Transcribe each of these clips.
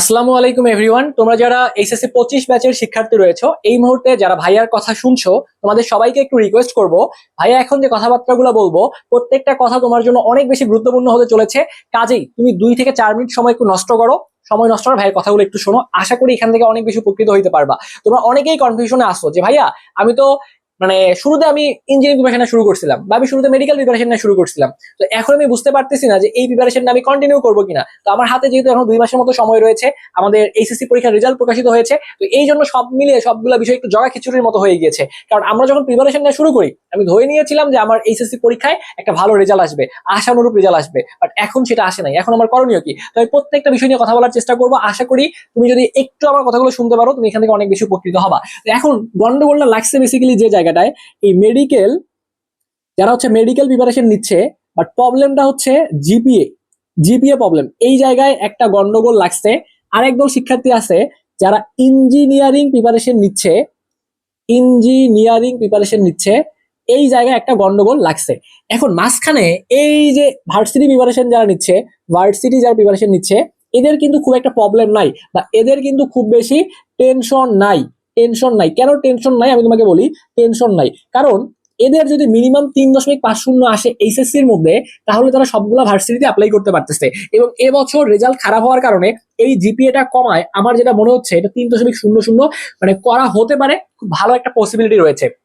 আসসালামু আলাইকুম এভরিওয়ান তোমরা যারা এইচএসসি পঁচিশ ব্যাচের শিক্ষার্থী রয়েছো, এই মুহূর্তে যারা ভাইয়ার কথা শুনছো, তোমাদের সবাইকে একটু রিকোয়েস্ট করব। ভাইয়া, এখন যে কথাবার্তাগুলো বলব, প্রত্যেকটা কথা তোমার জন্য অনেক বেশি গুরুত্বপূর্ণ হতে চলেছে। কাজেই তুমি দুই থেকে চার মিনিট সময় একটু নষ্ট করো। সময় নষ্ট করো ভাইয়ের কথাগুলো একটু শোনো। আশা করি এখান থেকে অনেক বেশি উপকৃত হইতে পারবা। তোমরা অনেকেই কনফিউশনে আসো যে, ভাইয়া, আমি তো মানে শুরুতে আমি ইঞ্জিনিয়ারিং প্রিপারেশন শুরু করছিলাম, বা আমি শুরুতে মেডিকেল প্রিপারেশন শুরু করছিলাম। তো এখন আমি বুঝতে পারতেছি না যে এই প্রিপারেশনটা আমি কন্টিনিউ করব কিনা। তো আমার হাতে যেহেতু এখন দুই মাসের মতো সময় রয়েছে, আমাদের এইচএসসি পরীক্ষার রেজাল্ট প্রকাশিত হয়েছে, তো এই জন্য সব মিলিয়ে সবগুলো বিষয় একটু জগা খিচুড়ির মতো হয়ে গিয়েছে। কারণ আমরা যখন প্রিপারেশন নেওয়া শুরু করি, আমি ধরে নিয়েছিলাম যে আমার এইচএসসি পরীক্ষায় একটা ভালো রেজাল্ট আসবে, আশানুরূপ রেজাল্ট আসবে বাট এখন সেটা আসে নাই। এখন আমার করণীয় কি? তো আমি প্রত্যেকটা বিষয় নিয়ে কথা বলার চেষ্টা করব। আশা করি তুমি যদি একটু আমার কথাগুলো শুনতে পারো, তুমি এখান থেকে অনেক বেশি উপকৃত হবা। তো এখন গন্ডগোলটা লাগছে বেসিক্যালি যে জায়গাটায় এই মেডিকেল যারা হচ্ছে মেডিকেল প্রিপারেশন নিচ্ছে বাট প্রবলেমটা হচ্ছে জিপিএ জিপিএ প্রবলেম এই জায়গায় একটা গন্ডগোল লাগছে। আরেক দল শিক্ষার্থী আছে, যারা ইঞ্জিনিয়ারিং প্রিপারেশন নিচ্ছে ইঞ্জিনিয়ারিং প্রিপারেশন নিচ্ছে, এই জায়গায় একটা গন্ডগোল লাগছে। এখন মাঝখানে এই যে ভার্সিটি প্রিপারেশন যারা নিচ্ছে ভার্সিটি যারা প্রিপারেশন নিচ্ছে, এদের কিন্তু খুব একটা প্রবলেম নাই, বা এদের কিন্তু খুব বেশি টেনশন নাই। টেনশন নাই। কেন টেনশন নাই? আমি তোমাকে বলি, টেনশন নাই। কারণ এদের যদি মিনিমাম তিন দশমিক পাঁচ শূন্য আসে এইচএসসির মধ্যে, তাহলে তারা সবগুলো ভার্সিটিতে অ্যাপ্লাই করতে পারতেছে। এবং এবছর রেজাল্ট খারাপ হওয়ার কারণে এই জিপিএটা কমায়। আমার যেটা মনে হচ্ছে, এটা তিন দশমিক শূন্য শূন্য মানে করা হতে পারে, খুব ভালো একটা পসিবিলিটি রয়েছে।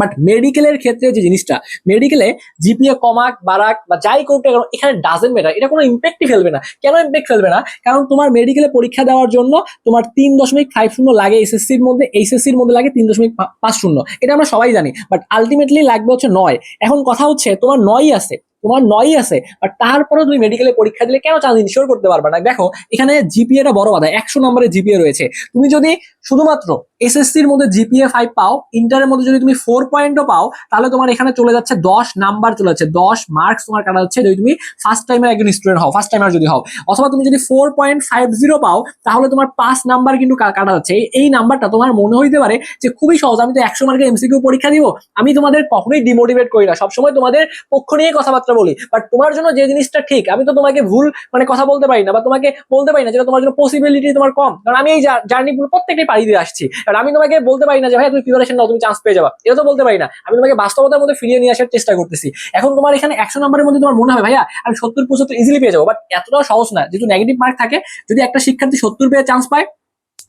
বাট মেডিকেলের ক্ষেত্রে যে জিনিসটা মেডিকেলে জিপিএ কমাক বাড়াক বা যাই করুক না এখানে ডাজেন্ট ম্যাটার এটা কোনো ইম্প্যাক্টই ফেলবে না। কেন ইম্প্যাক্ট ফেলবে না? কারণ তোমার মেডিকেলে পরীক্ষা দেওয়ার জন্য তোমার তিন দশমিক ফাইভ শূন্য লাগে এসএসসির মধ্যে এইচএসসির মধ্যে লাগে তিন দশমিক পাঁচ শূন্য। এটা আমরা সবাই জানি। বাট আলটিমেটলি লাগবে হচ্ছে নয়। এখন কথা হচ্ছে, তোমার নয়ই আছে। তোমার নয়ই আছে বাট তারপরেও তুমি মেডিকেলে পরীক্ষা দিলে কেন চান্স ইনশিওর করতে পারবে না? দেখো, এখানে জিপিএটা বড় বাধা, একশো নম্বরের জিপিএ রয়েছে। তুমি যদি শুধুমাত্র এসএসসির মধ্যে জিপিএ ফাইভ পাও ইন্টারের মধ্যে যদি তুমি ফোর পয়েন্টও পাও, তাহলে তোমার এখানে চলে যাচ্ছে দশ নাম্বার চলে যাচ্ছে, দশ মার্কস তোমার কাটা যাচ্ছে যদি তুমি ফার্স্ট টাইমের একজন স্টুডেন্ট হও ফার্স্ট টাইমার যদি হও। অথবা তুমি যদি ফোর পয়েন্ট ফাইভ জিরো পাও, তাহলে তোমার পাঁচ নাম্বার কিন্তু কাটা যাচ্ছে। এই- এই নাম্বারটা তোমার মনে হইতে পারে যে খুবই সহজ, আমি তো একশো মার্কের এমসিকিউ পরীক্ষা দিব, আমি তোমাদের কখনোই ডিমোটিভেট করি না। সবসময় তোমাদের পক্ষ নিয়ে কথাবার্তা বলি বাট তোমার জন্য যে জিনিসটা ঠিক, আমি তো তোমাকে ভুল মানে কথা বলতে পারি না, বা তোমাকে বলতে পারি না যেটা তোমার জন্য পসিবিলিটি তোমার কম। কারণ আমি এই জার্নি প্রত্যেকটাই পাড়ি দিয়ে আসছি। কারণ আমি তোমাকে বলতে পারি না যে, ভাই, তুমি প্রিপারেশন নাও, তুমি চান্স পেয়ে যাবা। এটা তো বলতে পারি না। আমি তোমাকে বাস্তবতার মধ্যে ফিরিয়ে নিয়ে আসার চেষ্টা করতেছি। এখন তোমার এখানে একশো নম্বরের মধ্যে তোমার মনে হয় ভাইয়া, আমি সত্তর পঁচাত্তর ইজিলি পেয়ে যাব। বাট এতটাও সহজ না, যেহেতু নেগেটিভ মার্ক থাকে, যদি একটা শিক্ষার্থী সত্তর পেয়ে চান্স পায়,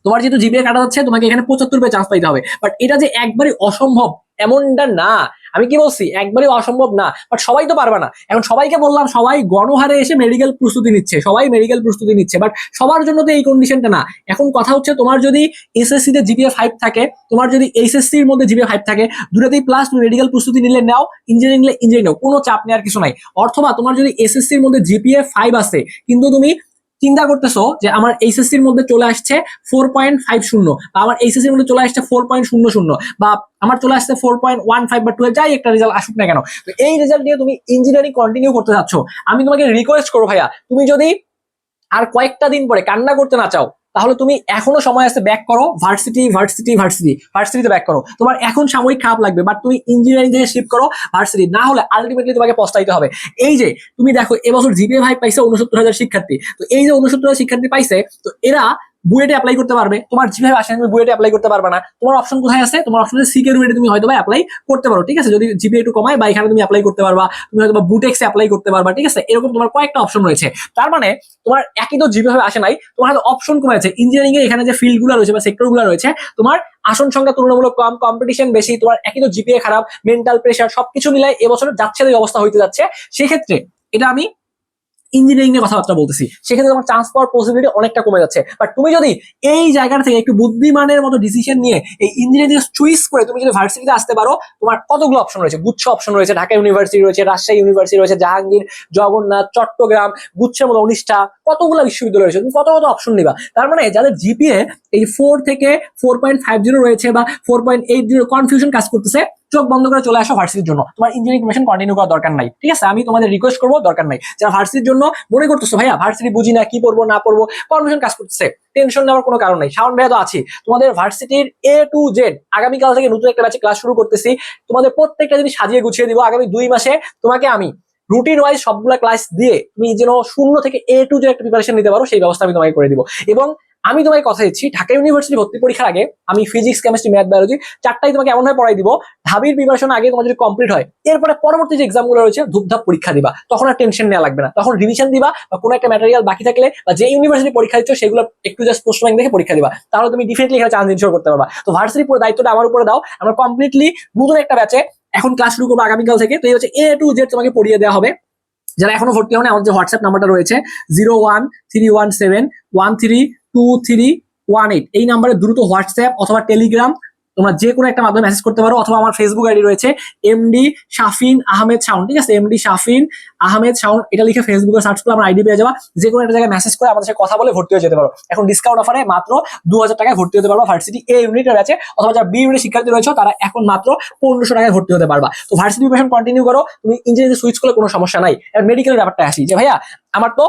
তোমার যেহেতু জিপিএ কাটা যাচ্ছে, তোমাকে এখানে পঁচাত্তর পেয়ে চান্স পাইতে হবে। বাট এটা যে একবারই অসম্ভব এমনটা না। আমি কি বলছি? একবারই অসম্ভব না। বাট সবাই তো পারবে না। এখন সবাইকে বললাম, সবাই গণহারে এসে মেডিকেল প্রস্তুতি নিচ্ছে। সবাই মেডিকেল প্রস্তুতি নিচ্ছে। বাট সবার জন্য তো এই কন্ডিশনটা না। এখন কথা হচ্ছে, তোমার যদি এসএসসি তে জিপিএ ফাইভ থাকে, তোমার যদি এইচএসসি এর মধ্যে জিপিএ ফাইভ থাকে, দুটাতেই প্লাস তুমি মেডিকেল প্রস্তুতি নিলে নাও ইঞ্জিনিয়ারিং নিলে ইঞ্জিনিয়ারিং নাও। কোনো চাপ নেওয়ার কিছু নাই। অথবা তোমার যদি এসএসসি এর মধ্যে জিপিএ ফাইভ আছে, কিন্তু তুমি চিন্তা করতেছো যে আমার এইচএসসি এর মধ্যে চলে আসছে ফোর পয়েন্ট ফাইভ শূন্য বা আমার এইচএসসি এর মধ্যে চলে আসছে ফোর পয়েন্ট শূন্য শূন্য বা আমার চলে আসছে ফোর পয়েন্ট ওয়ান ফাইভ বা টুয়েলভ যাই একটা রেজাল্ট আসুক না কেন, তো এই রেজাল্ট দিয়ে তুমি ইঞ্জিনিয়ারিং কন্টিনিউ করতে চাচ্ছ আমি তোমাকে রিকোয়েস্ট করব ভাইয়া, তুমি যদি আর কয়েকটা দিন পরে কান্না করতে না চাও তাহলে তুমি এখনও সময় আছে ব্যাক করো ভার্সিটি ভার্সিটি ভার্সিটি ভার্সিটিতে ব্যাক করো। তোমার এখন সাময়িক খারাপ লাগবে বাট তুমি ইঞ্জিনিয়ারিং থেকে শিফট করো ভার্সিটি না হলে আলটিমেটলি তোমাকে পস্তাইতে হবে। এই যে, তুমি দেখো, এবছর জিপিএ ভাই পাইছে উনসত্তর হাজার শিক্ষার্থী। তো এই যে উনসত্তর হাজার শিক্ষার্থী পাইছে, তো এরা বুয়েটে অ্যাপ্লাই করতে পারবে। তোমার যেভাবে আসে তুমি বুয়েটে অ্যাপ্লাই করতে পারবে না। তোমার অপশন কোথায় আছে? তোমার অপশন আছে সিকে রুয়েটে তুমি হয়তো বা অ্যাপ্লাই করতে পারো, ঠিক আছে? যদি জিপি একটু কমায় বা এখানে তুমি অ্যাপ্লাই করতে পারবা, তুমি হয়তো বুটেক্সে অ্যাপ্লাই করতে পারবা, ঠিক আছে? এরকম তোমার কয়েকটা অপশন রয়েছে। তার মানে তোমার একই তো জিপি ভাবে আসে নাই, তোমার হয়তো অপশন কমেছে। ইঞ্জিনিয়ারিং এ এখানে যে ফিল্ডগুলো রয়েছে বা সেক্টরগুলো রয়েছে, তোমার আসন সংখ্যা তুলনামূলক কম কম্পিটিশন বেশি, তোমার একই তো জিপিএ খারাপ মেন্টাল প্রেশার সবকিছু মিলাই এবছর যাচ্ছে অবস্থা হইতে যাচ্ছে। সেক্ষেত্রে এটা আমি ইঞ্জিনিয়ারিং এর কথাবার্তা বলতেছি। সেক্ষেত্রে তোমার চান্স পাওয়ার পসিবিলিটি অনেকটা কমে যাচ্ছে। বাট তুমি যদি এই জায়গা থেকে একটু বুদ্ধিমানের মতো ডিসিশন নিয়ে এই ইঞ্জিনিয়ারিং চুইস করে তুমি যদি ভার্সিটিতে আসতে পারো, তোমার কতগুলো অপশন রয়েছে? গুচ্ছ অপশন রয়েছে, ঢাকা ইউনিভার্সিটি রয়েছে, রাজশাহী ইউনিভার্সিটি রয়েছে, জাহাঙ্গীর, জগন্নাথ, চট্টগ্রাম, গুচ্ছের মতো উনিশটা কতগুলো বিশ্ববিদ্যালয় রয়েছে? তুমি কত কত অপশন নিবা। তার মানে যাদের জিপিএ এই ফোর থেকে ফোর পয়েন্ট ফাইভ জিরো রয়েছে বা four point eight zero confusion কাজ করতেছে চোখ বন্ধ করে চলে আসো ভার্সিটির জন্য। তোমার ইঞ্জিনিয়ারিং মিশন কন্টিনিউ করার দরকার নাই। ঠিক আছে? আমি তোমাদের রিকোয়েস্ট করব, দরকার নাই। যারা ভার্সিটির জন্য মনে করতেছো, ভাইয়া ভার্সিটি বুঝি না, কি পড়ব, না পড়ব? কনফিউশন কাজ করতেছে। টেনশন নেওয়ার কোনো কারণ নাই। শাওন ভাইয়া তো আছি। তোমাদের ভার্সিটির এ টু জেড আগামীকাল থেকে নতুন একটা ব্যাচে ক্লাস শুরু করতেছি। তোমাদের প্রত্যেকটা জিনিস সাজিয়ে গুছিয়ে দিব। আগামী দুই মাসে তোমাকে আমি রুটিন ওয়াইজ সবগুলা ক্লাস দিয়ে তুমি যেন শূন্য থেকে এ টু জেড একটা প্রিপারেশন নিতে পারো, সেই ব্যবস্থা আমি তোমাকে করে দিব। এবং আমি তোমাকে কথা দিচ্ছি, ঢাকা ইউনিভার্সিটি ভর্তি পরীক্ষার আগে আমি ফিজিক্স কেমিস্ট্রি ম্যাথ বায়োলজি চারটাই তোমাকে এমন ভাবে পড়াই দিব, ঢাবির প্রিপারেশন আগে তোমার যদি কমপ্লিট হয়, এরপরে পরবর্তী যে এক্সামগুলো রয়েছে, ধূপধাপ পরীক্ষা দিবা। তখন আর টেনশন নেওয়া লাগবে না। তখন রিভিশন দিবা বা কোনো একটা ম্যাটেরিয়াল বাকি থাকলে বা যে ইউনিভার্সিটি পরীক্ষা দিচ্ছ, সেগুলো একটু জাস্ট প্রশ্ন ব্যাংক দেখে পরীক্ষা দিবা। তাহলে তুমি ডিফিনেটলি এখানে চান্স ইনশোর করতে পারবা। তো ভার্সিটির পুরো দায়িত্বটা আমার উপরে দাও। আমরা কমপ্লিটলি নতুন একটা ব্যাচে এখন ক্লাস শুরু করব আগামীকাল থেকে। তো এই হচ্ছে এ টু জেড তোমাকে পড়িয়ে দেওয়া হবে। যারা এখনও ভর্তি হন আমাদের যে হোয়াটসঅ্যাপ নাম্বারটা রয়েছে zero one three one seven one three two three one eight এই নাম্বারে দ্রুত হোয়াটসঅ্যাপ অথবা টেলিগ্রাম তোমরা যে কোনো একটা মাধ্যমে মেসেজ করতে পারো অথবা আমার ফেসবুক আইডি রয়েছে এমডি শাফিন আহমেদ শাউন ঠিক আছে? এমডি শাফিন আহমেদ শাউন এটা লিখে ফেসবুকে সার্চ করলে আমার আইডি পেয়ে যাবা। যে কোনো একটা জায়গায় মেসেজ করে আমাদের সাথে কথা বলে ভর্তি হয়ে যেতে পারো। এখন ডিসকাউন্ট অফারে মাত্র দু হাজার টাকায় ভর্তি হতে পারবা ভার্সিটি এ ইউনিটের আছে অথবা যারা বি ইউনিটের শিক্ষার্থী রয়েছে, তারা এখন মাত্র পনেরোশো টাকায় ভর্তি হতে পারবা। তো ভার্সিটি প্রিপারেশন কন্টিনিউ করো। তুমি ইঞ্জিনিয়ারিং সুইচ করলে কোনো সমস্যা নাই। মেডিকেলের ব্যাপারটা আসি যে, ভাইয়া, আমার তো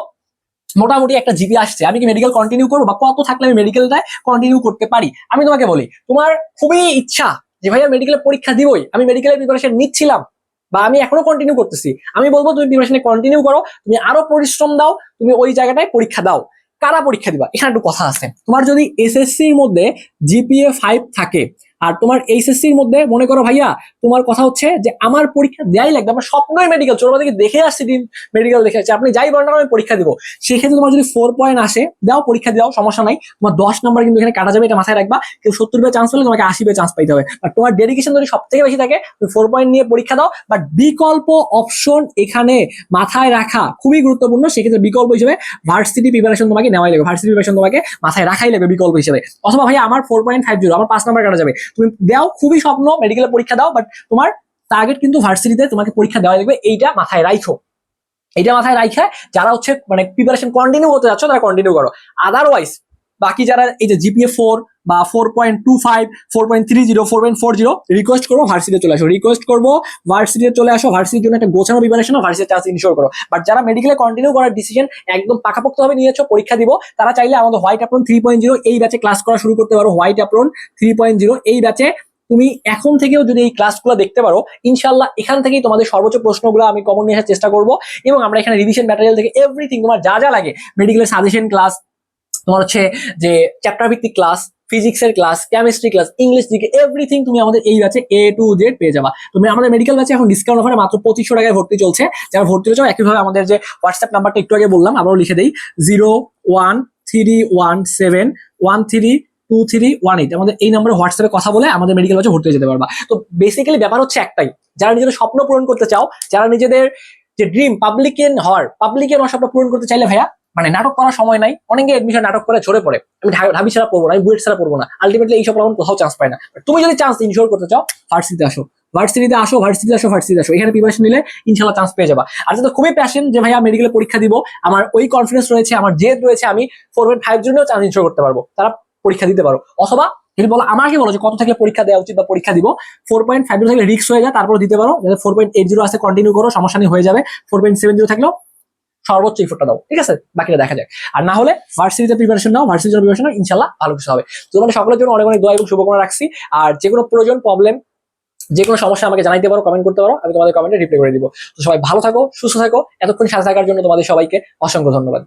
মোটামুটি একটা জিপি আসছে। আমি কি মেডিকেল কন্টিনিউ করব? বা কত থাকলে আমি মেডিকেলটা কন্টিনিউ করতে পারি? আমি তোমাকে বলি, তোমার খুবই ইচ্ছা যে ভাইয়া মেডিকেলের পরীক্ষা দিবই। আমি মেডিকেলের প্রিপারেশন নিচ্ছিলাম বা আমি এখনও কন্টিনিউ করতেছি। আমি বলব, তুমি প্রিপারেশনে কন্টিনিউ করো, তুমি আরও পরিশ্রম দাও, তুমি ওই জায়গাটায় পরীক্ষা দাও। কারা পরীক্ষা দিবা? এখানে একটু কথা আছে। তোমার যদি এসএসসির মধ্যে জিপিএ ফাইভ থাকে আর তোমার এইচএসসির মধ্যে, মনে করো ভাইয়া, তোমার কথা হচ্ছে যে আমার পরীক্ষা দেয়াই লাগবে। আমার স্বপ্নই মেডিকেল ছোটবেলা থেকে দেখে আসছি দিন মেডিকেল দেখে আসছি। আপনি যাই বলেন আমি পরীক্ষা দিব। সেক্ষেত্রে তোমার যদি ফোর পয়েন্ট আসে, দাও, পরীক্ষা দাও, সমস্যা নাই। তোমার দশ নম্বর কিন্তু এখানে কাটা যাবে, এটা মাথায় রাখবা। কেউ সত্তর বে চান্স হলে তোমাকে আশি বে চান্স পাইতে হবে। আর তোমার ডেডিকেশন যদি সব থেকে বেশি থাকে, তুমি ফোর পয়েন্ট নিয়ে পরীক্ষা দাও। বাট বিকল্প অপশন এখানে মাথায় রাখা খুবই গুরুত্বপূর্ণ। সেক্ষেত্রে বিকল্প হিসেবে ভার্সিটি প্রিপারেশন তোমাকে নেওয়াই লাগবে। ভার্সিটি প্রিপারেশন তোমাকে মাথায় রাখাই লাগবে বিকল্প হিসেবে। অথবা ভাই আমার ফোর পয়েন্ট ফাইভ জিরো আমার পাঁচ নাম্বার কাটা যাবে। তুমি দাও, খুবই স্বপ্ন মেডিকেলে পরীক্ষা দাও বাট তোমার টার্গেট কিন্তু ভার্সিটিতে তোমাকে পরীক্ষা দেওয়া লাগবে, এইটা মাথায় রাইখো। এইটা মাথায় রাখা যারা হচ্ছে মানে প্রিপারেশন কন্টিনিউ হতে যাচ্ছ, তারা কন্টিনিউ করো। আদারওয়াইজ বাকি যারা এই যে জিপিএ ফোর বা four point two five four point three zero four point four zero request করব ভার্সিটিতে চলে আসো। রিকোয়েস্ট করব ভার্সিটিতে চলে আসো ভার্সিটির জন্য একটা গোছানো প্রিপারেশন ভার্সিটি চান্স ইনশোর করো। বাট যারা মেডিকেলে কন্টিনিউ করার ডিসিশন একদম পাকাপোক্তভাবে নিয়েছো, পরীক্ষা দিব, তারা চাইলে আমাদের white apron three point zero এই ব্যাচে ক্লাস করা শুরু করতে পারো। White apron three point zero এই ব্যাচে তুমি এখন থেকেও যদি এই ক্লাসগুলো দেখতে পারো ইনশাল্লাহ এখান থেকেই তোমাদের সর্বোচ্চ প্রশ্নগুলো আমি কমন নিয়ে আসার চেষ্টা করব। এবং আমরা এখানে রিভিশন ম্যাটেরিয়াল থেকে এভরিথিং তোমার যা যা লাগে মেডিকেলের সাজেশন ক্লাস তোমার হচ্ছে যে চ্যাপ্টার ভিত্তিক ক্লাস ফিজিক্সের ক্লাস কেমিস্ট্রি ক্লাস ইংলিশ দিকে এভরিথিং তুমি আমাদের এই ব্যাচে এ টু জেড পেয়ে যাবা। তুমি আমাদের মেডিকেল ব্যাচে এখন ডিসকাউন্ট অফারে মাত্র পঁচিশশো টাকায় ভর্তি চলছে। যারা ভর্তি হয়েছে একইভাবে আমাদের যে হোয়াটসঅ্যাপ নাম্বারটা একটু আগে বললাম আমরাও লিখে দিই zero one three one seven one three two three one eight আমাদের এই নাম্বারে হোয়াটসঅ্যাপে কথা বলে আমাদের মেডিকেল ব্যাচে ভর্তি হয়ে যেতে পারবা। তো বেসিক্যালি ব্যাপার হচ্ছে একটাই, যারা নিজেদের স্বপ্ন পূরণ করতে চাও, যারা নিজেদের যে ড্রিম পাবলিকেন হওয়ার পাবলিকেন হওয়ার স্বপ্ন পূরণ করতে চাইলে ভাইয়া মানে নাটক করার সময় নাই, অনেকে এডমিশন নাটক করে ঝরে পড়ে। আমি ঢাবি ছাড়া পড়ব না, আমি বুয়েট ছাড়া পড়ব না। আলটিমেটলি এইসব রকম কোথাও চান্স পায় না। তুমি যদি চান্স ইনশোর করতে চাও ভার্সিটিতে আসো। ভার্সিটিতে আসো ভার্সিটিতে আসো ভার্সিটিতে আসো। এখানে প্রিপারেশন নিলে ইনশাল্লাহ চান্স পেয়ে যাবা। আর যদি খুবই প্যাশন যে ভাইয়া মেডিকেলে পরীক্ষা দিব, আমার ওই কনফিডেন্স রয়েছে, আমার জেদ রয়েছে, আমি ফোর পয়েন্ট ফাইভ জন্যও চান্স ইনশোর করতে পারব। তারা পরীক্ষা দিতে পারো। অথবা যদি বলো, আমাকে বলো যে কত থাকলে পরীক্ষা দেওয়া উচিত বা পরীক্ষা দিব ফোর পয়েন্ট ফাইভ থাকলে রিক্স হয়ে যায় তারপর দিতে পারো। যাতে ফোর পয়েন্ট এইট জিরো আছে কন্টিনিউ করো, সমস্যা নিয়ে হয়ে যাবে। ফোর পয়েন্ট সেভেন জিরো থাকলেও সর্বোচ্চ ইফোর্টটা দাও, ঠিক আছে? বাকিটা দেখা যাক। আর না হলে ভার্সিটিতে প্রিপারেশন নাও ভার্সিটির জন্য প্রিপারেশন নাও, ইনশাল্লাহ ভালো কিছু হবে। তো মানে সকলের জন্য অনেক অনেক দোয়া এবং শুভকামনা রাখছি। আর যে কোনো প্রয়োজন প্রবলেম যে কোনো সমস্যা আমাকে জানাইতে পারো কমেন্ট করতে পারো, আমি তোমাদের কমেন্টে রিপ্লাই করে দিব। তো সবাই ভালো থাকো, সুস্থ থাকো, এতক্ষণ সাথে থাকার জন্য তোমাদের সবাইকে অসংখ্য ধন্যবাদ।